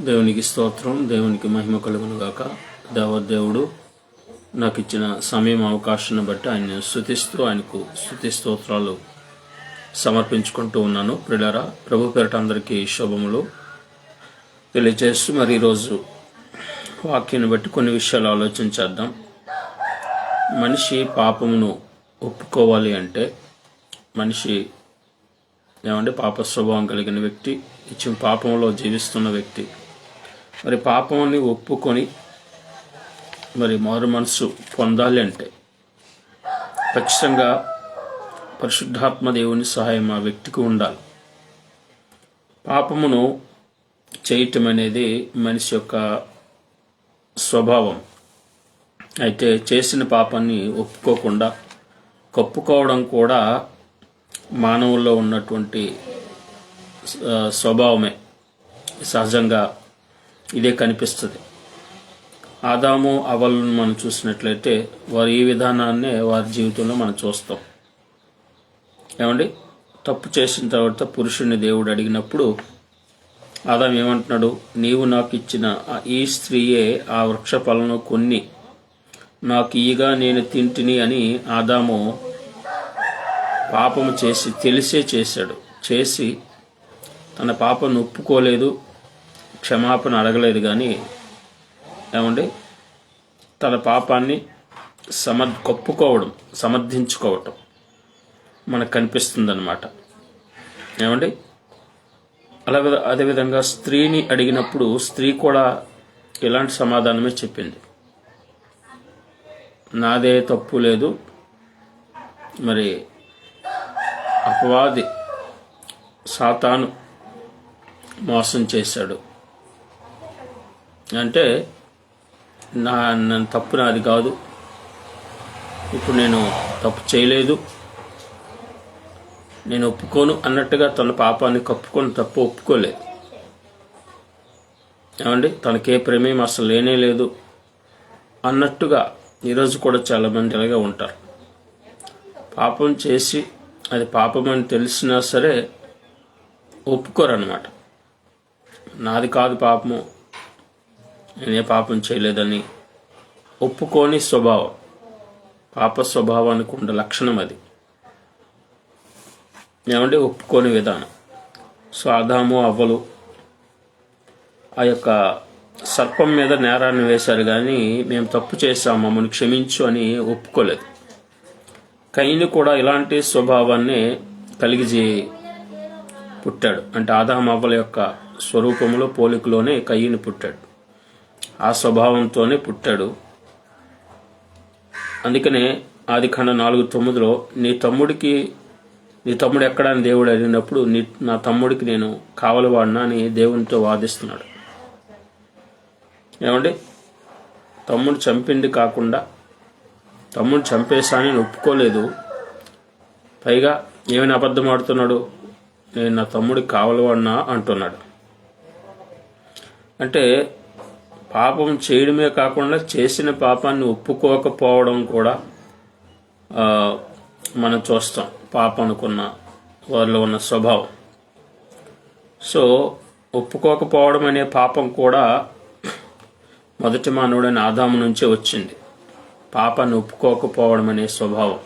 దేవునికి స్తోత్రం దేవునికి మహిమ కలుగునుగాక దేవదేవుడు నాకు ఇచ్చిన సమయం అవకాశాన్ని బట్టి ఆయన స్థుతిస్తూ ఆయనకు స్థుతి స్తోత్రాలు సమర్పించుకుంటూ ఉన్నాను. ప్రిడారా ప్రభు పేరట అందరికీ శుభములు తెలియజేస్తూ మరి ఈరోజు వాక్యాన్ని బట్టి కొన్ని విషయాలు ఆలోచించేద్దాం మనిషి పాపమును ఒప్పుకోవాలి అంటే మనిషి ఏమంటే పాప స్వభావం కలిగిన వ్యక్తి ఇచ్చిన పాపంలో జీవిస్తున్న వ్యక్తి మరి పాపముని ఒప్పుకొని మరి మారు మనసు పొందాలి అంటే ఖచ్చితంగా పరిశుద్ధాత్మ దేవుని సహాయం ఆ వ్యక్తికి ఉండాలి. పాపమును చేయటం అనేది మనిషి యొక్క స్వభావం. అయితే చేసిన పాపాన్ని ఒప్పుకోకుండా కప్పుకోవడం కూడా మానవుల్లో ఉన్నటువంటి స్వభావమే. సహజంగా ఇదే కనిపిస్తుంది. ఆదాము అవలను మనం చూసినట్లయితే వారి ఈ విధానాన్నే వారి జీవితంలో మనం చూస్తాం. ఏమండి? తప్పు చేసిన తర్వాత పురుషుని దేవుడు అడిగినప్పుడు ఆదాం ఏమంటున్నాడు? నీవు నాకు ఇచ్చిన ఈ స్త్రీయే ఆ వృక్ష ఫలను కొన్ని. నాకు ఈగా నేను తింటిని అని ఆదాము పాపము చేసి తెలిసే చేశాడు. చేసి తన పాపను ఒప్పుకోలేదు. క్షమాపణ అడగలేదు కానీ ఏమండి? తన పాపాన్ని సమ కప్పుకోవడం సమర్థించుకోవటం మనకు కనిపిస్తుందన్నమాట. ఏమండి? అలాగే అదేవిధంగా స్త్రీని అడిగినప్పుడు స్త్రీ కూడా ఇలాంటి సమాధానమే చెప్పింది. నాదే తప్పు లేదు. మరి అపవాది సాతాను మోసం చేశాడు. అంటే నా నన్ను తప్పు నాది కాదు. ఇప్పుడు నేను తప్పు చేయలేదు. నేను ఒప్పుకోను అన్నట్టుగా తన పాపాన్ని కప్పుకొని తప్పు ఒప్పుకోలేదు ఏమండి? తనకే ప్రమేయం అసలు లేనే లేదు. అన్నట్టుగా ఈరోజు కూడా చాలామంది అలాగే ఉంటారు. పాపం చేసి అది పాపం అని తెలిసినా సరే ఒప్పుకోరన్నమాట. నాది కాదు పాపము. నేనే పాపం చేయలేదని ఒప్పుకోని స్వభావం. పాప స్వభావానికి ఉన్న లక్షణం అది. ఏమంటే ఒప్పుకోని విధానం. సో ఆదాము అవ్వలు ఆ యొక్క సర్పం మీద నేరాన్ని వేశారు కానీ మేము తప్పు చేశాం మమ్మల్ని క్షమించు అని ఒప్పుకోలేదు. కయ్యని కూడా ఇలాంటి స్వభావాన్ని కలిగి పుట్టాడు. అంటే ఆదాం అవ్వల యొక్క స్వరూపంలో పోలికలోనే కయ్యిని పుట్టాడు. ఆ స్వభావంతోనే పుట్టాడు. అందుకనే ఆది ఖండ నాలుగు తొమ్మిదిలో నీ తమ్ముడికి నీ తమ్ముడు ఎక్కడ అని దేవుడు అడిగినప్పుడు నీ నా తమ్ముడికి నేను కావలవాడినా అని దేవునితో వాదిస్తున్నాడు. ఏమండి? తమ్ముడు చంపింది కాకుండా తమ్ముడు చంపేశాని ఒప్పుకోలేదు. పైగా ఏమైనా అబద్ధం ఆడుతున్నాడు? నేను నా తమ్ముడికి కావలవాడినా? అంటున్నాడు. అంటే పాపం చేయడమే కాకుండా చేసిన పాపాన్ని ఒప్పుకోకపోవడం కూడా మనం చూస్తాం. పాపం అనుకున్న వారిలో ఉన్న స్వభావం. సో ఒప్పుకోకపోవడం అనే పాపం కూడా మొదటి మానవుడైన ఆదాము నుంచే వచ్చింది. పాపాన్ని ఒప్పుకోకపోవడం అనే స్వభావం.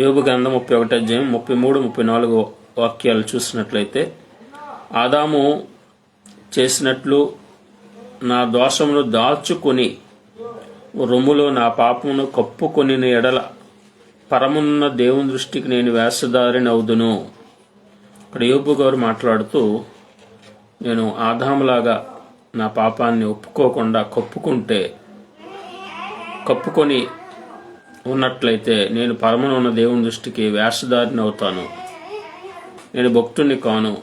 యోగు గ్రంథం ముప్పై ఒకటి అధ్యాయం ముప్పై మూడు ముప్పై నాలుగు వాక్యాలు చూసినట్లయితే ఆదాము చేసినట్లు నా దోషమును దాచుకొని రొమ్ములో నా పాపమును కప్పుకొని ఎడల పరమున్న దేవుని దృష్టికి నేను వేషధారిని అవుదును. ఇక్కడ యోపు గారు మాట్లాడుతూ నేను ఆదాములాగా నా పాపాన్ని ఒప్పుకోకుండా కప్పుకుంటే కప్పుకొని ఉన్నట్లయితే నేను పరమను ఉన్న దేవుని దృష్టికి వేషధారిని అవుతాను. నేను భక్తుణ్ణి కాను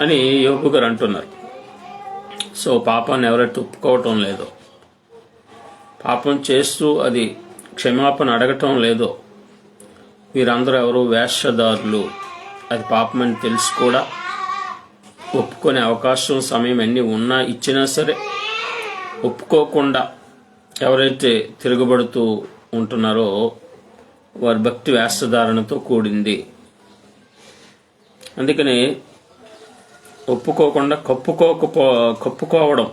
అని యోపు గారు అంటున్నారు. సో పాపాన్ని ఎవరైతే ఒప్పుకోవటం లేదో పాపం చేస్తూ అది క్షమాపణ అడగటం లేదో వీరందరూ ఎవరు వేషధారులు అది పాపమని తెలిసి కూడా ఒప్పుకునే అవకాశం సమయం అన్నీ ఉన్నా ఇచ్చినా సరే ఒప్పుకోకుండా ఎవరైతే తిరగబడుతూ ఉంటున్నారో వారి భక్తి వేషధారణతో కూడింది. అందుకని ఒప్పుకోకుండా కప్పుకోకపో కప్పుకోవడం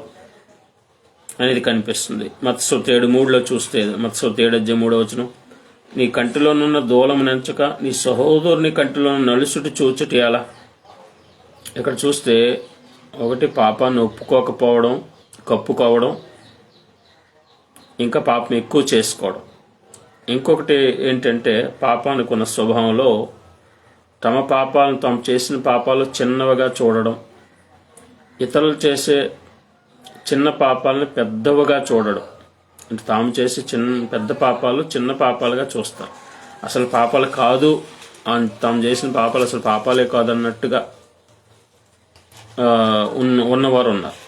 అనేది కనిపిస్తుంది. మత్స్సు ఏడు మూడులో చూస్తే మత్స్సు ఏడజ్జ మూడో వచనం. నీ కంటిలోనున్న దూలము నెంచక నీ సహోదరుని కంటిలో నలుసుటి చూచుటి ఎలా? ఇక్కడ చూస్తే ఒకటి పాపాన్ని ఒప్పుకోకపోవడం కప్పుకోవడం ఇంకా పాపం ఎక్కువ చేసుకోవడం. ఇంకొకటి ఏంటంటే పాపానికి ఉన్న స్వభావంలో తమ పాపాలను తాము చేసిన పాపాలు చిన్నవిగా చూడడం ఇతరులు చేసే చిన్న పాపాలను పెద్దవిగా చూడడం. అంటే తాము చేసే చిన్న పెద్ద పాపాలు చిన్న పాపాలుగా చూస్తారు. అసలు పాపాలు కాదు తాము చేసిన పాపాలు అసలు పాపాలే కాదు అన్నట్టుగా ఉన్న ఉన్నవారు ఉన్నారు.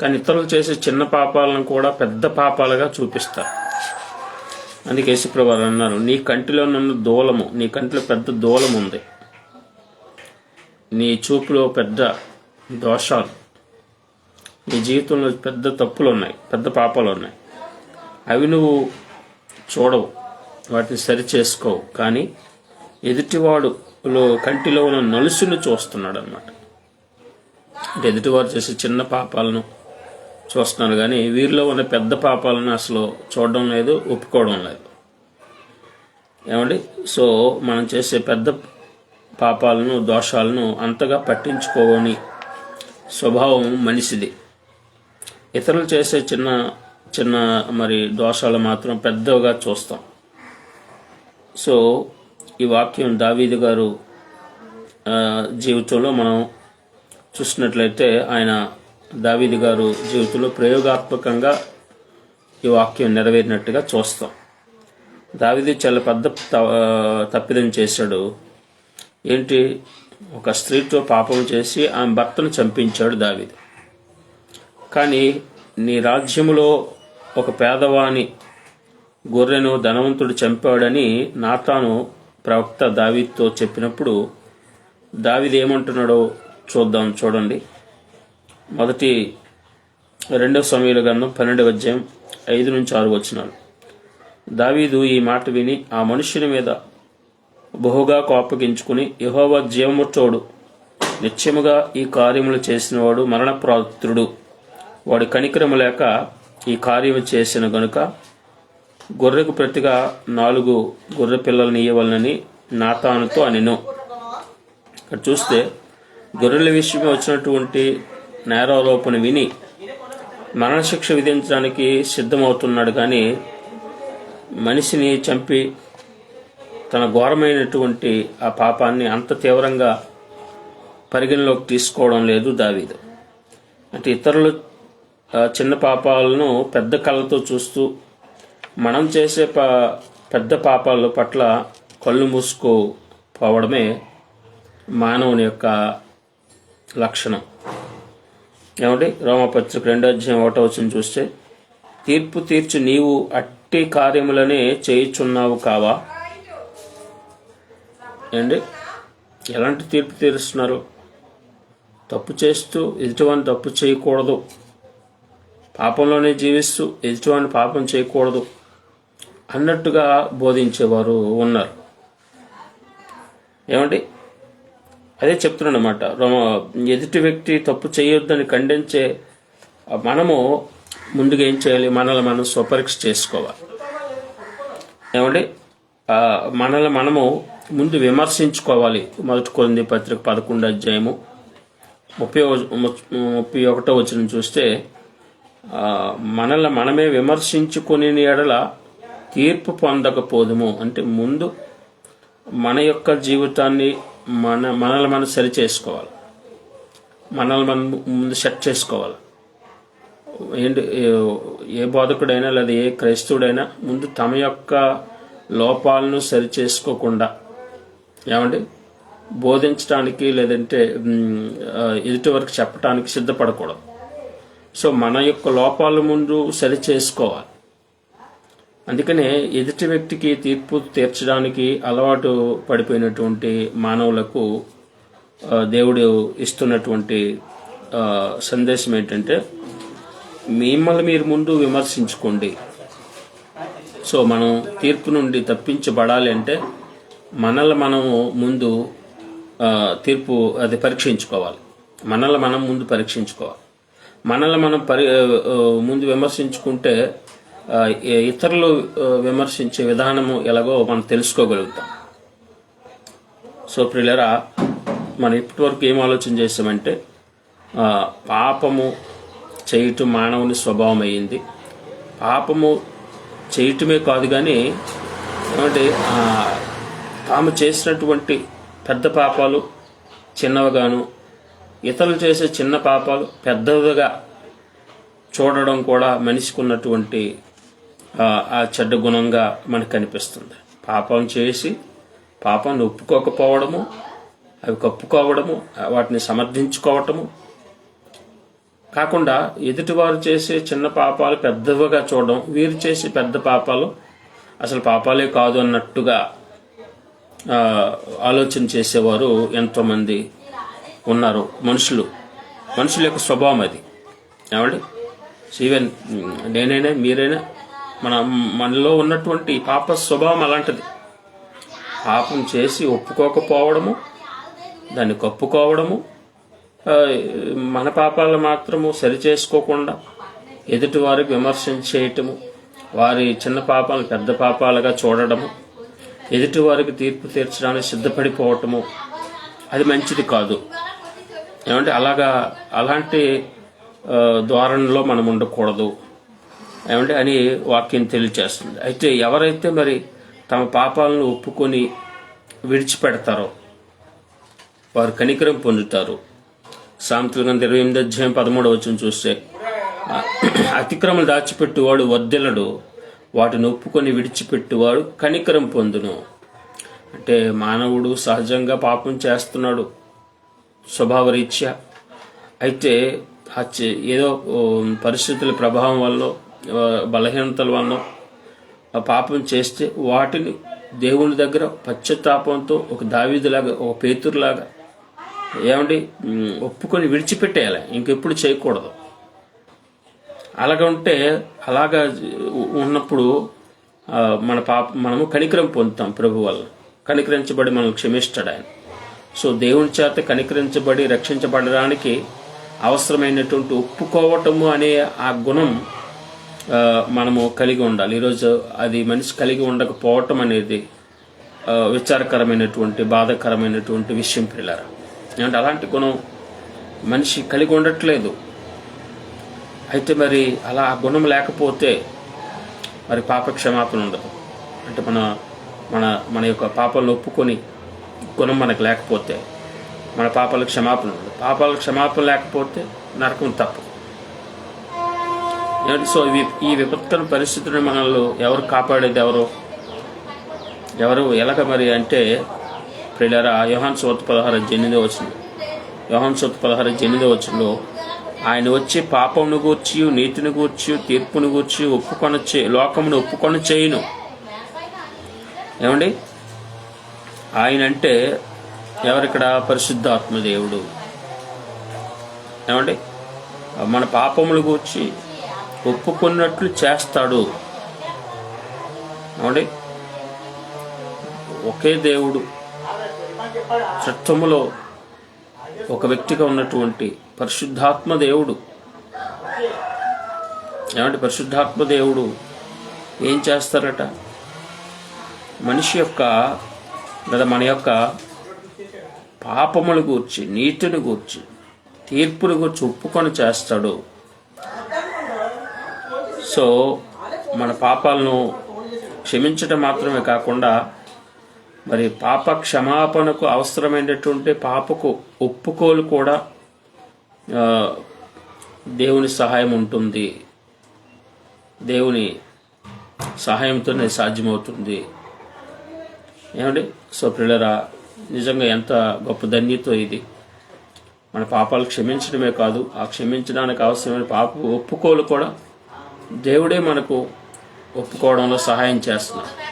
కానీ ఇతరులు చేసే చిన్న పాపాలను కూడా పెద్ద పాపాలుగా చూపిస్తారు. అందుకే యేసుప్రభు అన్నారు నీ కంటిలో నన్ను దూలము నీ కంటిలో పెద్ద దూలం ఉంది నీ చూపులో పెద్ద దోషాలు నీ జీవితంలో పెద్ద తప్పులు ఉన్నాయి పెద్ద పాపాలు ఉన్నాయి అవి నువ్వు చూడవు వాటిని సరి చేసుకోవు కానీ ఎదుటివాడులో కంటిలో ఉన్న నలుసును చూస్తున్నాడు అనమాట అంటే ఎదుటివారు చేసే చిన్న పాపాలను చూస్తున్నారు కానీ వీరిలో ఉన్న పెద్ద పాపాలను అసలు చూడడం లేదు ఒప్పుకోవడం లేదు. ఏమండి? సో మనం చేసే పెద్ద పాపాలను దోషాలను అంతగా పట్టించుకోవని స్వభావం మనిషిది. ఇతరులు చేసే చిన్న చిన్న మరి దోషాలు మాత్రం పెద్దగా చూస్తాం. సో ఈ వాక్యం దావీదు గారు జీవితంలో మనం చూసినట్లయితే ఆయన దావీది గారు జీవితంలో ప్రయోగాత్మకంగా ఈ వాక్యం నెరవేరినట్టుగా చూస్తాం. దావిది చాలా పెద్ద త- తప్పిదం చేశాడు. ఏంటి? ఒక స్త్రీతో పాపం చేసి ఆమె భర్తను చంపించాడు దావిది. కానీ నీ రాజ్యములో ఒక పేదవాని గొర్రెను ధనవంతుడు చంపాడని నాతాను ప్రవక్త దావితో చెప్పినప్పుడు దావిది ఏమంటున్నాడో చూద్దాం చూడండి. మొదటి రెండవ సమయంలో గ్రంథం పన్నెండవ అధ్యాయం ఐదు నుంచి ఆరు వచ్చినాను దావీదు ఈ మాట విని ఆ మనుషుని మీద బహుగా కోపగించుకుని యహోవ జీవముట్టోడు నిత్యముగా ఈ కార్యములు చేసినవాడు మరణప్రాతుడు వాడు కనికరము లేక ఈ కార్యము చేసిన గనుక గొర్రెకు ప్రతిగా నాలుగు గొర్రె పిల్లల్ని ఇవ్వవలనని నాతానుతో అనిను. ఇక్కడ చూస్తే గొర్రెల విషయమే వచ్చినటువంటి నేరారోపణ విని మరణశిక్ష విధించడానికి సిద్ధమవుతున్నాడు కానీ మనిషిని చంపి తన ఘోరమైనటువంటి ఆ పాపాన్ని అంత తీవ్రంగా పరిగణలోకి తీసుకోవడం లేదు దావీదు. అంటే ఇతరులు చిన్న పాపాలను పెద్ద కళ్ళతో చూస్తూ మనం చేసే పా పెద్ద పాపాల పట్ల కళ్ళు మూసుకోపోవడమే మానవుని యొక్క లక్షణం. ఏమంటే రోమపత్రిక రెండో అధ్యాయం ఒకటో వచ్చిన చూస్తే తీర్పు తీర్చి నీవు అట్టి కార్యములనే చేయుచున్నావు కావా? ఏండి ఎలాంటి తీర్పు తీరుస్తున్నారు? తప్పు చేస్తూ ఎదుటివాని తప్పు చేయకూడదు. పాపంలోనే జీవిస్తూ ఎదుటివాని పాపం చేయకూడదు అన్నట్టుగా బోధించేవారు ఉన్నారు. ఏమండి? అదే చెప్తున్నాను అనమాట ఎదుటి వ్యక్తి తప్పు చేయొద్దని ఖండించే మనము ముందుగా ఏం చేయాలి? మనల్ని మనం స్వపరీక్ష చేసుకోవాలి. ఏమండి? మనల్ని మనము ముందు విమర్శించుకోవాలి. మొదటి కొన్ని పత్రిక పదకొండు అధ్యాయము ముప్పై ముప్పై ఒకటో వచ్చిన చూస్తే మనల్ని మనమే విమర్శించుకుని ఎడల తీర్పు పొందకపోదుము. అంటే ముందు మన యొక్క జీవితాన్ని మన మనల్ని మనం సరి చేసుకోవాలి. మనల్ని మనం ముందు సెట్ చేసుకోవాలి. ఏంటి ఏ- బోధకుడైనా లేదా ఏ క్రైస్తవుడైనా ముందు తమ యొక్క లోపాలను సరి చేసుకోకుండా ఏమండి? బోధించడానికి లేదంటే ఎదుటి వరకు చెప్పడానికి సిద్ధపడకూడదు. సో మన యొక్క లోపాల ముందు సరి చేసుకోవాలి. అందుకనే ఎదుటి వ్యక్తికి తీర్పు తీర్చడానికి అలవాటు పడిపోయినటువంటి మానవులకు దేవుడు ఇస్తున్నటువంటి సందేశం ఏంటంటే మిమ్మల్ని మీరు ముందు విమర్శించుకోండి. సో మనం తీర్పు నుండి తప్పించబడాలి అంటే మనల్ని మనము ముందు తీర్పు అది పరీక్షించుకోవాలి. మనల్ని మనం ముందు పరీక్షించుకోవాలి. మనల్ని మనం పరి ముందు విమర్శించుకుంటే ఇతరులు విమర్శించే విధానము ఎలాగో మనం తెలుసుకోగలుగుతాం. సో ప్రియులరా మనం ఇప్పటివరకు ఏం ఆలోచన చేసామంటే పాపము చేయటం మానవుని స్వభావం అయ్యింది పాపము చేయటమే కాదు కానీ ఏమంటే తాము చేసినటువంటి పెద్ద పాపాలు చిన్నవిగాను ఇతరులు చేసే చిన్న పాపాలు పెద్దవిగా చూడడం కూడా మనిషికి ఉన్నటువంటి ఆ, చెడ్డ గుణంగా మనకు కనిపిస్తుంది పాపం చేసి పాపాన్ని ఒప్పుకోకపోవడము అవి కప్పుకోవడము వాటిని సమర్థించుకోవటము. కాకుండా ఎదుటివారు చేసే చిన్న పాపాలు పెద్దవిగా చూడడం వీరు చేసే పెద్ద పాపాలు అసలు పాపాలే కాదు అన్నట్టుగా ఆలోచన చేసేవారు ఎంతోమంది ఉన్నారు. మనుషులు మనుషుల యొక్క స్వభావం అది. ఏమండి? ఈవెన్ నేనైనా మీరైనా మన మనలో ఉన్నటువంటి పాప స్వభావం అలాంటిది. పాపం చేసి ఒప్పుకోకపోవడము దాన్ని కప్పుకోవడము మన పాపాలు మాత్రము సరిచేసుకోకుండా ఎదుటి వారికి విమర్శించేయటము వారి చిన్న పాపాలు పెద్ద పాపాలుగా చూడడము ఎదుటి వారికి తీర్పు తీర్చడానికి సిద్ధపడిపోవటము అది మంచిది కాదు. ఏమంటే అలాగా అలాంటి ఆ, ధోరణిలో మనం ఉండకూడదు. ఏమంటే అని వాక్యం తెలియచేస్తుంది. అయితే ఎవరైతే మరి తమ పాపాలను ఒప్పుకొని విడిచిపెడతారో వారు కనికరం పొందుతారు. సామెతల గ్రంథం ఇరవై ఎనిమిది అధ్యాయం పదమూడవ వచ్చిన చూస్తే అతిక్రమలు దాచిపెట్టువాడు వద్దెలడు వాటిని ఒప్పుకొని విడిచిపెట్టువాడు కనికరం పొందును. అంటే మానవుడు సహజంగా పాపం చేస్తున్నాడు స్వభావరీత్యా. అయితే ఏదో పరిస్థితుల ప్రభావం వల్ల బలహీనతల వల్ల ఆ పాపం చేస్తే వాటిని దేవుని దగ్గర పశ్చాత్తాపంతో ఒక దావీదులాగా ఒక పేతురులాగా ఏమండి? ఒప్పుకొని విడిచిపెట్టేయాలి. ఇంకెప్పుడు చేయకూడదు. అలాగ ఉంటే అలాగా ఉన్నప్పుడు మన పాప మనము కనికరం పొందుతాం ప్రభు వల్ల కనికరించబడి మనల్ని క్షమిస్తాడు ఆయన. సో దేవుని చేత కనికరించబడి రక్షించబడడానికి అవసరమైనటువంటి ఒప్పుకోవటము అనే ఆ గుణం మనము కలిగి ఉండాలి. ఈరోజు అది మనిషి కలిగి ఉండకపోవటం అనేది విచారకరమైనటువంటి బాధకరమైనటువంటి విషయం పిల్లర. అంటే అలాంటి గుణం మనిషి కలిగి ఉండట్లేదు. అయితే మరి అలా ఆ గుణం లేకపోతే మరి పాప క్షమాపణ ఉండదు. అంటే మన మన మన యొక్క పాపాలను ఒప్పుకొని గుణం మనకు లేకపోతే మన పాపాల క్షమాపణ ఉండదు. పాపాల క్షమాపణ లేకపోతే నరకం తప్పు సో ఇవి ఈ విపత్కర పరిస్థితులను మనల్ని ఎవరు కాపాడేది ఎవరు? ఎవరు ఎలాగ మరి అంటే ప్రిలరా యోహాన్ సోత్ పదహారు ఎనిమిదో వచ్చింది యోహాన్ సోత్ పదహారు ఎనిమిదో వచ్చిందో ఆయన వచ్చి పాపమును గూర్చి నీతిని గూర్చి తీర్పును గూర్చి ఒప్పుకొని చే లోకమును ఒప్పుకొని చేయను. ఏమండి? ఆయన అంటే ఎవరిక్కడ? పరిశుద్ధాత్మ దేవుడు. ఏమండి? మన పాపములు గూర్చి ఒప్పుకున్నట్లు చేస్తాడు. ఏమండి? ఒకే దేవుడు. చట్టములో ఒక వ్యక్తిగా ఉన్నటువంటి పరిశుద్ధాత్మ దేవుడు. ఏమంటే పరిశుద్ధాత్మ దేవుడు ఏం చేస్తారట? మనిషి యొక్క లేదా మన యొక్క పాపములు గూర్చి నీతిని గూర్చి తీర్పును గూర్చి ఒప్పుకొని చేస్తాడు. సో మన పాపాలను క్షమించడం మాత్రమే కాకుండా మరి పాప క్షమాపణకు అవసరమైనటువంటి పాపకు ఒప్పుకోలు కూడా దేవుని సహాయం ఉంటుంది. దేవుని సహాయంతోనే సాధ్యమవుతుంది. ఏమండి? సో పిల్లరా నిజంగా ఎంత గొప్ప ధన్యతో ఇది. మన పాపాలు క్షమించడమే కాదు ఆ క్షమించడానికి అవసరమైన పాప ఒప్పుకోలు కూడా దేవుడే మనకు ఒప్పుకోవడంలో సహాయం చేస్తున్నాడు.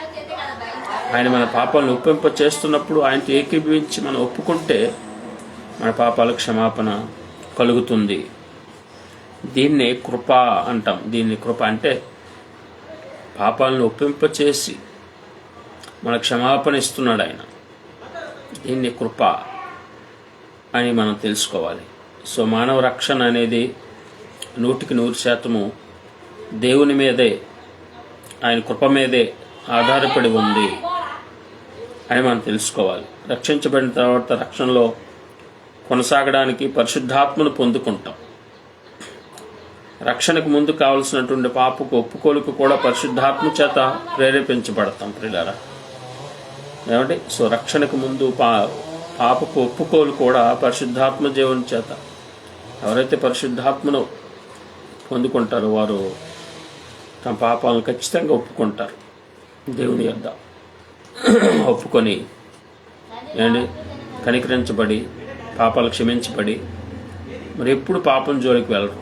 ఆయన మన పాపాలను ఒప్పింప చేస్తున్నప్పుడు ఆయనతో ఏకీభవించి మనం ఒప్పుకుంటే మన పాపాల క్షమాపణ కలుగుతుంది. దీన్నే కృప అంటాం. దీన్ని కృప అంటే పాపాలను ఒప్పింప చేసి మన క్షమాపణ ఇస్తున్నాడు ఆయన. దీన్ని కృప అని మనం తెలుసుకోవాలి. సో మానవ రక్షణ అనేది నూటికి నూరు శాతము దేవుని మీదే ఆయన కృప మీదే ఆధారపడి ఉంది అని మనం తెలుసుకోవాలి. రక్షించబడిన తర్వాత రక్షణలో కొనసాగడానికి పరిశుద్ధాత్మను పొందుకుంటాం. రక్షణకు ముందు కావలసినటువంటి పాపకు ఒప్పుకోలుకు కూడా పరిశుద్ధాత్మ చేత ప్రేరేపించబడతాం ప్రిలారా ఏమంటే సో రక్షణకు ముందు పా పాపకు ఒప్పుకోలు కూడా పరిశుద్ధాత్మ జీవన చేత. ఎవరైతే పరిశుద్ధాత్మను పొందుకుంటారో వారు తమ పాపాలను ఖచ్చితంగా ఒప్పుకుంటారు దేవుని యొద్ద. ఒప్పుకొని ఏంటి? కనికరించబడి పాపాలు క్షమించబడి మరి ఎప్పుడు పాపం జోలికి వెళ్ళరు.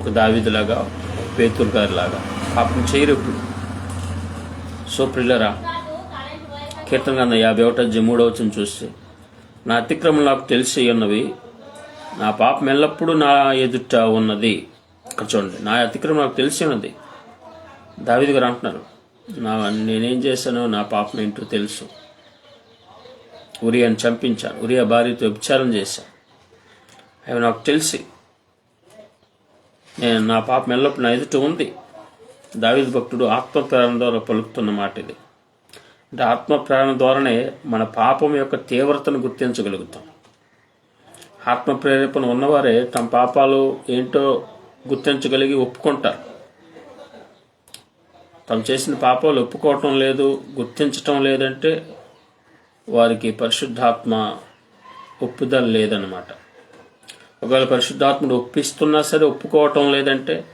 ఒక దావిదిలాగా పేతురు గారిలాగా. పాపం చేయరు ఎప్పుడు. సో ప్రిల్లరా కీర్తన గంధ యాభై ఒకటో మూడో వచ్చిన చూస్తే నా అతిక్రమం నాకు తెలిసి ఉన్నవి నా పాపం ఎల్లప్పుడూ నా ఎదుట ఉన్నది. ఇక్కడ చూడండి. నా అతిక్రమం నాకు తెలిసి ఉన్నది దావిది గారు అంటున్నారు నా నేనేం చేశానో నా పాపం ఏంటో తెలుసు. ఉరియాని చంపించాను. ఉరియా భార్యతో విచారం చేశాను. అవి నాకు తెలిసి నేను నా పాపం ఎల్లప్పుడు నా ఎదుట ఉంది. దావిద భక్తుడు ఆత్మ ప్రేరణ ద్వారా పలుకుతున్న మాట ఇది. అంటే ఆత్మ ప్రేరణ ద్వారానే మన పాపం యొక్క తీవ్రతను గుర్తించగలుగుతాం. ఆత్మ ప్రేరేపణ ఉన్నవారే తమ పాపాలు ఏంటో గుర్తించగలిగి ఒప్పుకుంటారు. తను చేసిన పాపాలు ఒప్పుకోవటం లేదు గుర్తించటం లేదంటే వారికి పరిశుద్ధాత్మ ఒప్పుదల లేదనమాట ఒకవేళ పరిశుద్ధాత్ముడు ఒప్పిస్తున్నా సరే ఒప్పుకోవటం లేదంటే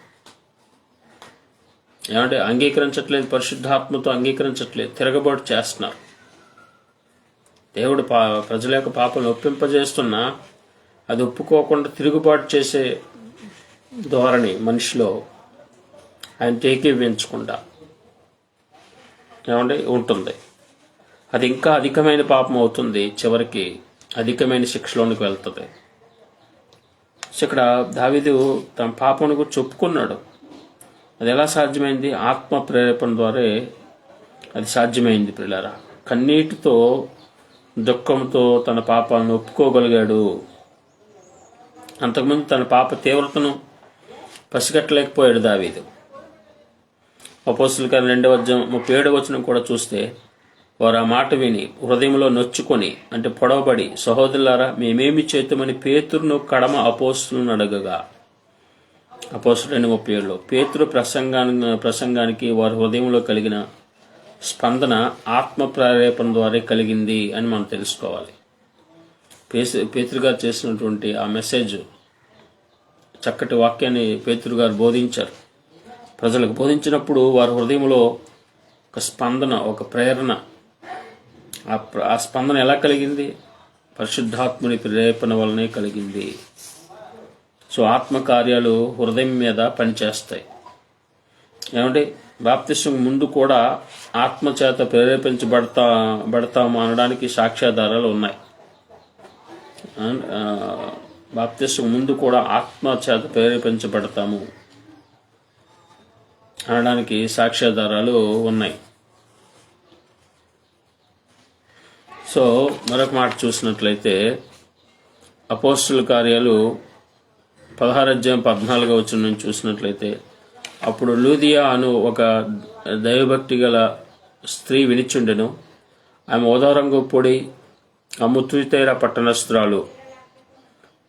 ఏమంటే అంగీకరించట్లేదు పరిశుద్ధాత్మతో అంగీకరించట్లేదు తిరగబాటు చేస్తున్నారు. దేవుడు పా ప్రజల యొక్క పాపను ఒప్పింపజేస్తున్నా అది ఒప్పుకోకుండా తిరుగుబాటు చేసే ధోరణి మనిషిలో ఆయన ఏకీవించకుండా ఏమంటే ఉంటుంది. అది ఇంకా అధికమైన పాపం అవుతుంది. చివరికి అధికమైన శిక్షలోనికి వెళ్తుంది. సో ఇక్కడ దావిదు తన పాపను కూడా చెప్పుకున్నాడు. అది ఎలా సాధ్యమైంది? ఆత్మ ప్రేరేపణ ద్వారా అది సాధ్యమైంది పిల్లరా కన్నీటితో దుఃఖంతో తన పాపాలను ఒప్పుకోగలిగాడు. అంతకుముందు తన పాప తీవ్రతను పసిగట్టలేకపోయాడు దావీదు. అపోస్తుల కానీ రెండవ అధ్యాయం ముప్పై ఏడవ వచ్చిన కూడా చూస్తే వారు ఆ మాట విని హృదయంలో నొచ్చుకొని అంటే పొడవబడి సహోదరులారా మేమేమి చేద్దామని పేతురును కడమ అపోస్తులను అడగగా. అపోస్తులు ముప్పై ఏడులో పేతురు ప్రసంగానికి ప్రసంగానికి వారి హృదయంలో కలిగిన స్పందన ఆత్మ ప్రేరేపణ ద్వారా కలిగింది అని మనం తెలుసుకోవాలి. పేసు పేతురు గారు చేసినటువంటి ఆ మెసేజ్ చక్కటి వాక్యాన్ని పేతురు గారు బోధించారు. ప్రజలకు బోధించినప్పుడు వారి హృదయంలో ఒక స్పందన ఒక ప్రేరణ. ఆ స్పందన ఎలా కలిగింది? పరిశుద్ధాత్ముని ప్రేరేపణ వలనే కలిగింది. సో ఆత్మకార్యాలు హృదయం మీద పనిచేస్తాయి. ఏమంటే బాప్తిష్టం ముందు కూడా ఆత్మ చేత ప్రేరేపించబడతా బడతాము అనడానికి సాక్ష్యాధారాలు ఉన్నాయి. ఆ, ముందు కూడా ఆత్మ చేత ప్రేరేపించబడతాము అనడానికి సాక్ష్యాధారాలు ఉన్నాయి. సో మరొక మాట చూసినట్లయితే అపోస్టుల కార్యాలు పదహారు పద్నాలుగో వచ్చిన నుంచి చూసినట్లయితే అప్పుడు లూదియా అను ఒక దైవభక్తి గల స్త్రీ వినిచుండెను. ఆమె ఓదారంగు పొడి అముత్రితైర పట్టణస్త్రాలు.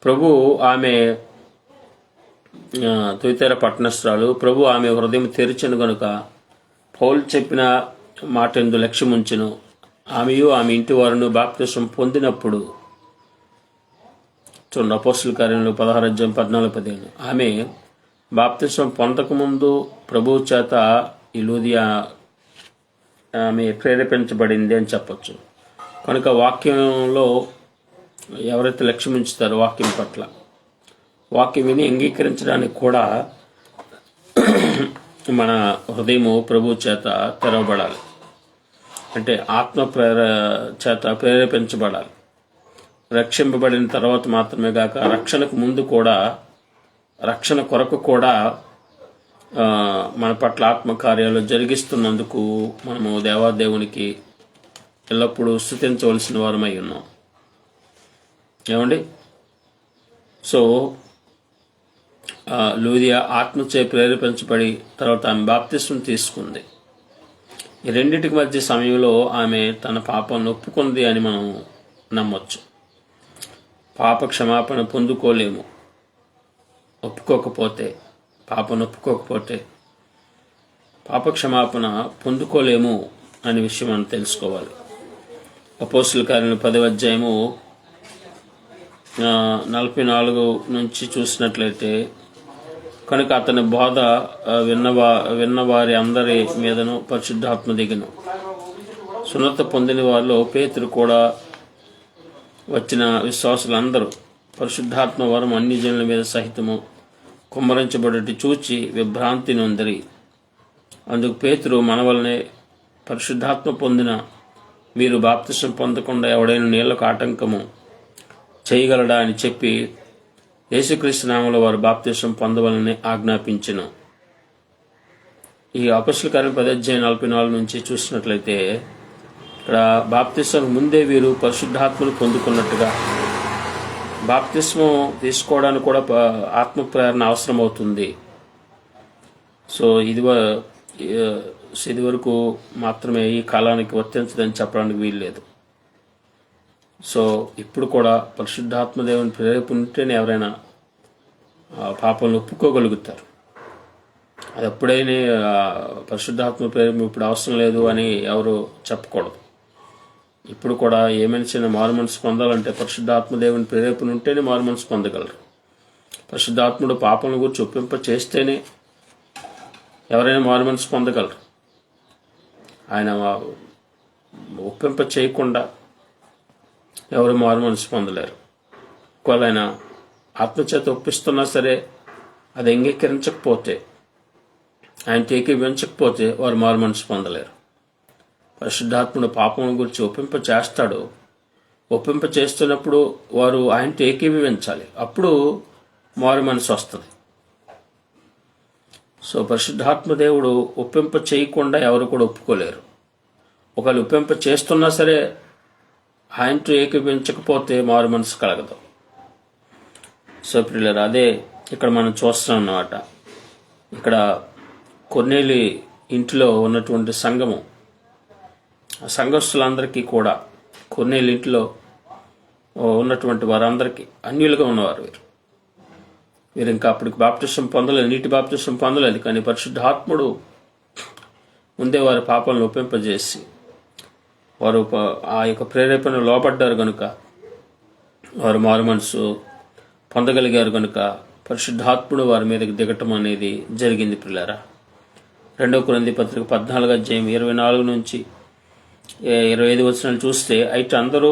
ప్రభు ఆమె ఆ, పట్టణస్థురాలు. ప్రభు ఆమె హృదయం తెరిచను గనుక పౌల్ చెప్పిన మాట ఎందు లక్ష్యముంచెను. ఆమెయు ఆమె ఇంటి వారును బాప్తిసం పొందినప్పుడు చూడండి అపోస్తుల కార్యంలో పదహారు అధ్యాయం పద్నాలుగు పదిహేను. ఆమె బాప్తిసం పొందకముందు ప్రభు చేత ఈ లూదియా ఆమె ప్రేరేపించబడింది అని చెప్పొచ్చు. కనుక వాక్యంలో ఎవరైతే లక్ష్యం ఉంచుతారో వాక్యం పట్ల. వాక్యం విని అంగీకరించడానికి కూడా మన హృదయము ప్రభు చేత తెరవబడాలి. అంటే ఆత్మ ప్రేర చేత ప్రేరేపించబడాలి. రక్షింపబడిన తర్వాత మాత్రమే కాక రక్షణకు ముందు కూడా రక్షణ కొరకు కూడా మన పట్ల ఆత్మకార్యాలు జరిగిస్తున్నందుకు మనము దేవాదేవునికి ఎల్లప్పుడూ స్థుతించవలసిన వారమై ఉన్నాం. ఏమండి? సో లూదియా ఆత్మచే ప్రేరేపించబడి తర్వాత ఆమె బాప్తిస్వం తీసుకుంది. ఈ రెండింటికి మధ్య సమయంలో ఆమె తన పాపను ఒప్పుకుంది అని మనం నమ్మొచ్చు. పాప క్షమాపణ పొందుకోలేము. ఒప్పుకోకపోతే పాపను ఒప్పుకోకపోతే పాప క్షమాపణ పొందుకోలేము అనే విషయం మనం తెలుసుకోవాలి. అపోస్తుల కార్యం పదవ అధ్యాయము నలభై నాలుగు నుంచి చూసినట్లయితే కనుక అతని బోధ విన్నవా విన్నవారి అందరి మీదను పరిశుద్ధాత్మ దిగను. సున్నత పొందిన వారిలో పేతురు కూడా వచ్చిన విశ్వాసులందరూ పరిశుద్ధాత్మ వరం అన్ని జనుల మీద సహితము కుమ్మరించబడి చూచి విభ్రాంతి నొందరి. అందుకు పేతురు మన వలనే పరిశుద్ధాత్మ పొందిన మీరు బాప్తిసం పొందకుండా ఎవడైనా నీళ్ళకు ఆటంకము చేయగలడా అని చెప్పి యేసుక్రీస్తు నామంలో వారు బాప్తిసం పొందవాలని ఆజ్ఞాపించను. ఈ అపస్సుల కార్యం పదధ్యాయం నలభై నాలుగు నుంచి చూసినట్లయితే ఇక్కడ బాప్తిసం ముందే వీరు పరిశుద్ధాత్మను పొందుకున్నట్టుగా బాప్తిస్మం తీసుకోవడానికి కూడా ఆత్మ ప్రేరణ అవసరం అవుతుంది సో ఇది ఇది వరకు మాత్రమే ఈ కాలానికి వర్తించదని చెప్పడానికి వీల్లేదు. సో ఇప్పుడు కూడా పరిశుద్ధాత్మదేవుని ప్రేరేపుంటేనే ఉంటేనే ఎవరైనా పాపం ఒప్పుకోగలుగుతారు. అది అప్పుడైనా పరిశుద్ధాత్మ ప్రేరేపణ ఇప్పుడు అవసరం లేదు అని ఎవరు చెప్పకూడదు. ఇప్పుడు కూడా ఏమైనా చిన్న మారు మనసు పొందాలంటే పరిశుద్ధాత్మదేవుని ప్రేరేపణ ఉంటేనే మారు మనసు పొందగలరు. పరిశుద్ధాత్ముడు పాపం గురించి ఒప్పింప చేస్తేనే ఎవరైనా మారు మనసు పొందగలరు. ఆయన ఒప్పింప చేయకుండా ఎవరు మారు మనసు పొందలేరు. ఒకవేళ ఆయన ఆత్మచేత ఒప్పిస్తున్నా సరే అది అంగీకరించకపోతే ఆయన ఏకీవించకపోతే వారు మారు మనసు పొందలేరు. పరిశుద్ధాత్ముడు పాపం గురించి ఒప్పింప చేస్తాడు. ఒప్పింప చేస్తున్నప్పుడు వారు ఆయనతో ఏకీభవించాలి అప్పుడు మారు మనసు వస్తుంది. సో పరిశుద్ధాత్మ దేవుడు ఒప్పింప చేయకుండా ఎవరు కూడా ఒప్పుకోలేరు. ఒకవేళ ఒప్పింప చేస్తున్నా సరే ఆయనతో ఏకీపించకపోతే మారు మనసు కలగదు. సో ప్రియులర్ అదే ఇక్కడ మనం చూస్తున్నాం అన్నమాట. ఇక్కడ కొన్నేలి ఇంటిలో ఉన్నటువంటి సంఘము ఆ సంఘస్థులందరికీ కూడా కొన్నేళ్ళ ఇంటిలో ఉన్నటువంటి వారందరికీ అన్యులుగా ఉన్నవారు వీరు. వీరు ఇంకా అప్పటికి బాప్టిసం పొందలేదు నీటి బాప్టిసం పొందలేదు కానీ పరిశుద్ధాత్ముడు ముందే వారి పాపాలను ఒప్పింపజేసి వారు ఆ యొక్క ప్రేరేపణ లోపడ్డారు కనుక వారు మారు మనసు పొందగలిగారు కనుక పరిశుద్ధాత్ముడు వారి మీదకి దిగటం అనేది జరిగింది పిల్లరా. రెండో కొరింది పత్రిక పద్నాలుగు అధ్యాయం ఇరవై నాలుగు నుంచి ఇరవై ఐదు వచనాలు చూస్తే అయితే అందరూ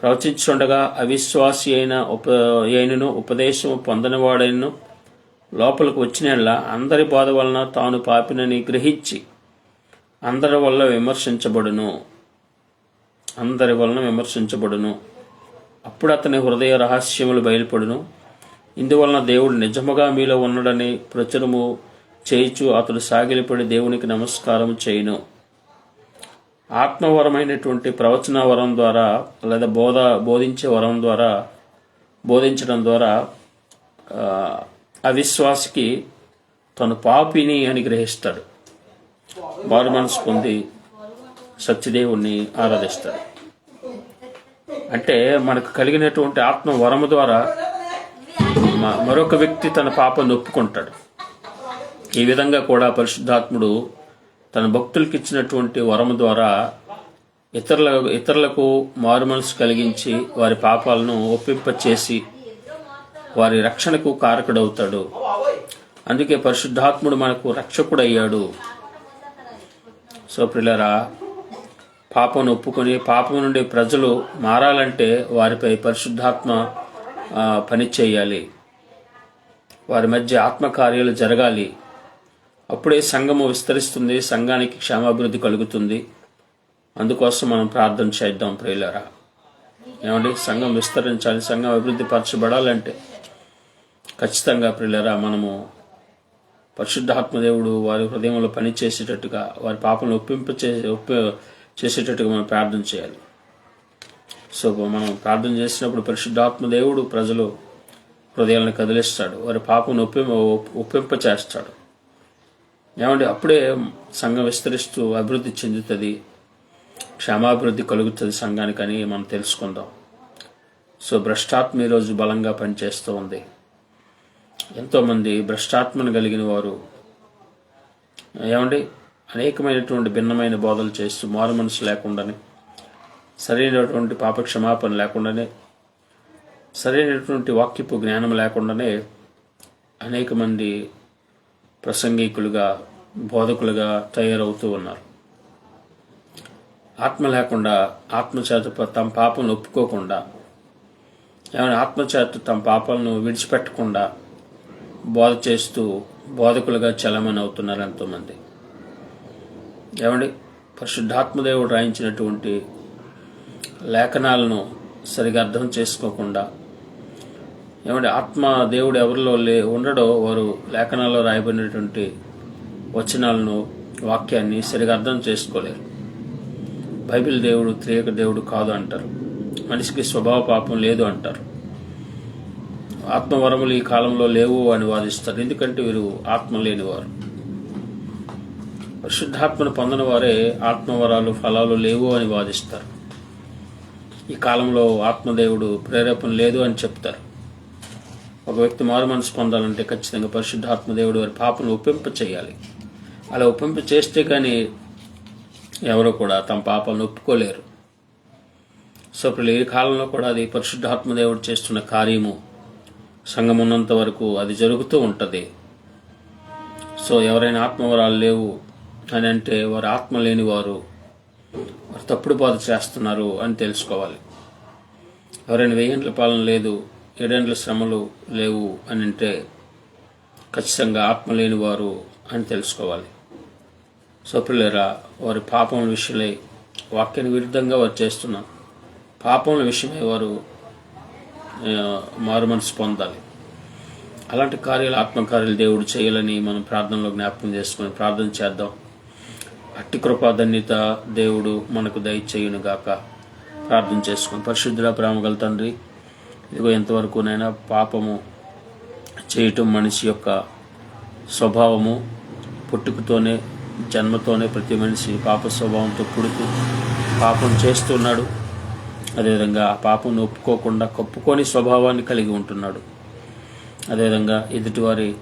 ప్రవచించుండగా అవిశ్వాసి అయిన ఉప అయినను ఉపదేశం పొందనివాడైనను లోపలికి వచ్చినలా అందరి బాధ వలన తాను పాపినని గ్రహించి అందరి వల్ల విమర్శించబడును. అందరి వలన విమర్శించబడును. అప్పుడు అతని హృదయ రహస్యములు బయలుపడును. ఇందువలన దేవుడు నిజముగా మీలో ఉన్నాడని ప్రచురము చేయిచు అతడు సాగిలిపడి దేవునికి నమస్కారం చేయును. ఆత్మవరమైనటువంటి ప్రవచన వరం ద్వారా లేదా బోధ బోధించే వరం ద్వారా బోధించడం ద్వారా అవిశ్వాసికి తను పాపిని అని గ్రహిస్తాడు. మారు మనసు పొంది సత్యదేవుణ్ణి ఆరాధిస్తాడు అంటే మనకు కలిగినటువంటి ఆత్మ వరము ద్వారా మ- మరొక వ్యక్తి తన పాపను ఒప్పుకుంటాడు. ఈ విధంగా కూడా పరిశుద్ధాత్ముడు తన భక్తులకి ఇచ్చినటువంటి వరము ద్వారా ఇతరుల ఇతరులకు మారు మనసు కలిగించి వారి పాపాలను ఒప్పింపచేసి వారి రక్షణకు కారకుడవుతాడు. అందుకే పరిశుద్ధాత్ముడు మనకు రక్షకుడు అయ్యాడు సో ప్రిలరా పాపం ఒప్పుకొని పాపం నుండి ప్రజలు మారాలంటే వారిపై పరిశుద్ధాత్మ పని చేయాలి. వారి మధ్య ఆత్మకార్యాలు జరగాలి. అప్పుడే సంఘము విస్తరిస్తుంది సంఘానికి క్షేమాభివృద్ధి కలుగుతుంది. అందుకోసం మనం ప్రార్థన చేద్దాం ప్రియులరా ఏమండి? సంఘం విస్తరించాలి సంఘం అభివృద్ధి పరచబడాలంటే. ఖచ్చితంగా ప్రియులరా మనము పరిశుద్ధాత్మదేవుడు వారి హృదయంలో పని చేసేటట్టుగా వారి పాపను ఒప్పింప చే ఒప్ప చేసేటట్టుగా మనం ప్రార్థన చేయాలి. సో మనం ప్రార్థన చేసినప్పుడు పరిశుద్ధాత్మ దేవుడు ప్రజలు హృదయాలను కదిలిస్తాడు. వారి పాపను ఒప్పి ఒప్పింప చేస్తాడు. ఏమంటే అప్పుడే సంఘం విస్తరిస్తూ అభివృద్ధి చెందుతుంది క్షేమాభివృద్ధి కలుగుతుంది సంఘానికని మనం తెలుసుకుందాం. సో భ్రష్టాత్మ ఈరోజు బలంగా పనిచేస్తూ ఉంది. ఎంతోమంది భ్రష్టాత్మను కలిగిన వారు. ఏమండి? అనేకమైనటువంటి భిన్నమైన బోధలు చేస్తూ మారు మనసు లేకుండానే సరైనటువంటి పాప క్షమాపణ లేకుండానే సరైనటువంటి వాక్యపు జ్ఞానం లేకుండానే అనేక మంది ప్రసంగికులుగా బోధకులుగా తయారవుతూ ఉన్నారు. ఆత్మ లేకుండా ఆత్మచేత తమ పాపను ఒప్పుకోకుండా ఏమైనా ఆత్మచేత తమ పాపాలను విడిచిపెట్టకుండా బోధ చేస్తూ బోధకులుగా చలమని అవుతున్నారు ఎంతోమంది. ఏమండి? పరిశుద్ధాత్మదేవుడు రాయించినటువంటి లేఖనాలను సరిగా అర్థం చేసుకోకుండా ఏమంటే ఆత్మ దేవుడు ఎవరిలో లే ఉండడో వారు లేఖనాల్లో రాయబడినటువంటి వచనాలను వాక్యాన్ని సరిగా అర్థం చేసుకోలేరు. బైబిల్ దేవుడు త్రియక దేవుడు కాదు అంటారు. మనిషికి స్వభావ పాపం లేదు అంటారు. ఆత్మవరములు ఈ కాలంలో లేవు అని వాదిస్తారు. ఎందుకంటే వీరు ఆత్మ లేనివారు పరిశుద్ధాత్మను పొందిన వారే ఆత్మవరాలు ఫలాలు లేవు అని వాదిస్తారు. ఈ కాలంలో ఆత్మదేవుడు ప్రేరేపణ లేదు అని చెప్తారు. ఒక వ్యక్తి మారు మనసు పొందాలంటే ఖచ్చితంగా పరిశుద్ధాత్మదేవుడు వారి పాపను ఒప్పింప చేయాలి. అలా ఒప్పింప చేస్తే కానీ ఎవరు కూడా తమ పాపాలను ఒప్పుకోలేరు. సో ఇప్పుడు ఈ కాలంలో కూడా అది పరిశుద్ధాత్మదేవుడు చేస్తున్న కార్యము. సంఘం ఉన్నంత వరకు అది జరుగుతూ ఉంటుంది. సో ఎవరైనా ఆత్మవరాలు లేవు అని అంటే వారు ఆత్మ లేని వారు వారు తప్పుడు బాధ చేస్తున్నారు అని తెలుసుకోవాలి. ఎవరైనా వెయ్యేండ్ల పాలన లేదు ఏడేండ్ల శ్రమలు లేవు అని అంటే ఖచ్చితంగా ఆత్మ లేని వారు అని తెలుసుకోవాలి. సో పిల్లరా వారి పాపం విషయమై వాక్యానికి విరుద్ధంగా వారు చేస్తున్నారు. పాపముల విషయమై వారు మారు మనసు పొందాలి. అలాంటి కార్యాలు ఆత్మకార్యాలు దేవుడు చేయాలని మనం ప్రార్థనలో జ్ఞాపకం చేసుకొని ప్రార్థన చేద్దాం. అట్టి కృపాధన్యత దేవుడు మనకు దయచేయును గాక ప్రార్థన చేసుకుని పరిశుద్ధుల ప్రేమగల తండ్రి ఇదిగో ఎంతవరకునైనా పాపము చేయటం మనిషి యొక్క స్వభావము పుట్టుకతోనే జన్మతోనే ప్రతి మనిషి పాప స్వభావంతో పుడుతూ పాపం చేస్తున్నాడు. అదేవిధంగా ఆ పాపం ఒప్పుకోకుండా కప్పుకొని స్వభావాన్ని కలిగి ఉంటున్నాడు. అదేవిధంగా ఎదుటివారి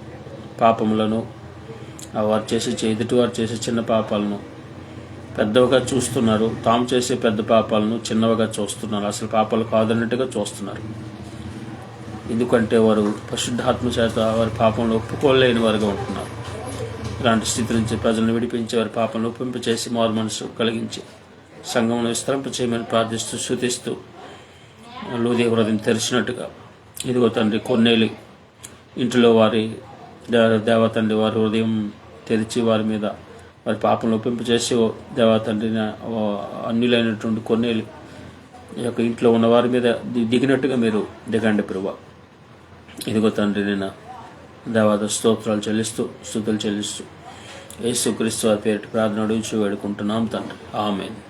పాపములను వారు చేసే చే ఎదుటివారు చేసే చిన్న పాపాలను పెద్దవిగా చూస్తున్నారు. తాము చేసే పెద్ద పాపాలను చిన్నవిగా చూస్తున్నారు. అసలు పాపాలు కాదన్నట్టుగా చూస్తున్నారు. ఎందుకంటే వారు పరిశుద్ధాత్మ చేత వారి పాపంలో ఒప్పుకోలేని వారుగా ఉంటున్నారు. ఇలాంటి స్థితి నుంచి ప్రజలను విడిపించి వారి పాపను ఒప్పింప చేసి మారు మనసు కలిగించి సంఘంలో విస్తరింప చేయమని ప్రార్థిస్తూ శృతిస్తూ లూది హృదయం తెరిచినట్టుగా. ఇదిగో తండ్రి కొన్నేళ్ళు ఇంటిలో వారి దేవ- దేవతండ్రి వారి హృదయం తెరిచి వారి మీద వారి పాపం ఒప్పింప చేసి ఓ దేవతండ్రిని అన్యులైనటువంటి కొన్నేళ్ళు ఈ యొక్క ఇంట్లో ఉన్న వారి మీద దిగినట్టుగా మీరు దిగండి ప్రభా. ఇదిగో తండ్రి నేను దేవాద స్తోత్రాలు చెల్లిస్తూ స్థుతులు చెల్లిస్తూ యేసుక్రీస్తు వారి పేరిట ప్రార్థన అడుగుచు వేడుకుంటున్నాం తండ్రి. ఆమెను.